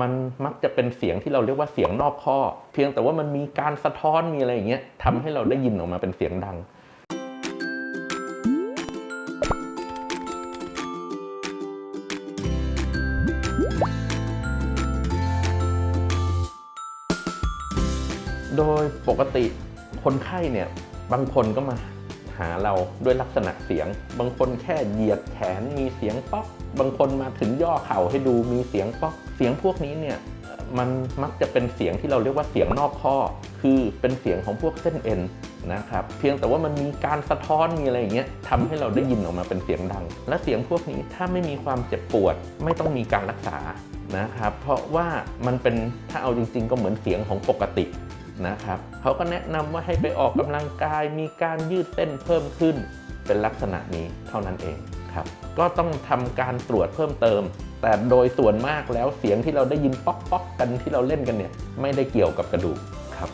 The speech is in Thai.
มันมักจะเป็นเสียงที่เราเรียกว่าเสียงนอกข้อ เพียงแต่ว่ามันมีการสะท้อนมีอะไรอย่างเงี้ยทำให้เราได้ยินออกมาเป็นเสียงดัง โดยปกติคนไข้เนี่ยบางคนก็มา หาเราด้วยลักษณะเสียง บางคนแค่เหยียดแขนมีเสียงป๊อก บางคนมาถึงย่อเข่าให้ดูมีเสียงป๊อก เสียงพวกนี้เนี่ยมันมักจะเป็นเสียงที่เราเรียกว่าเสียงนอกข้อ คือเป็นเสียงของพวกเส้นเอ็นนะครับ เพียงแต่ว่ามันมีการสะท้อนมีอะไรอย่างเงี้ยทำให้เราได้ยินออกมาเป็นเสียงดัง และเสียงพวกนี้ถ้าไม่มีความเจ็บปวด ไม่ต้องมีการรักษานะครับ เพราะว่ามันเป็นถ้าเอาจริง ๆ ก็เหมือนเสียงของปกติ นะครับเขาก็แนะนำว่าให้ไปออกกำลังกายมีการยืดเส้นเพิ่มขึ้น เป็นลักษณะนี้เท่านั้นเองครับ ก็ต้องทำการตรวจเพิ่มเติม แต่โดยส่วนมากแล้วเสียงที่เราได้ยินป๊อกป๊อกๆกันที่เราเล่นกันเนี่ยไม่ได้เกี่ยวกับกระดูกครับ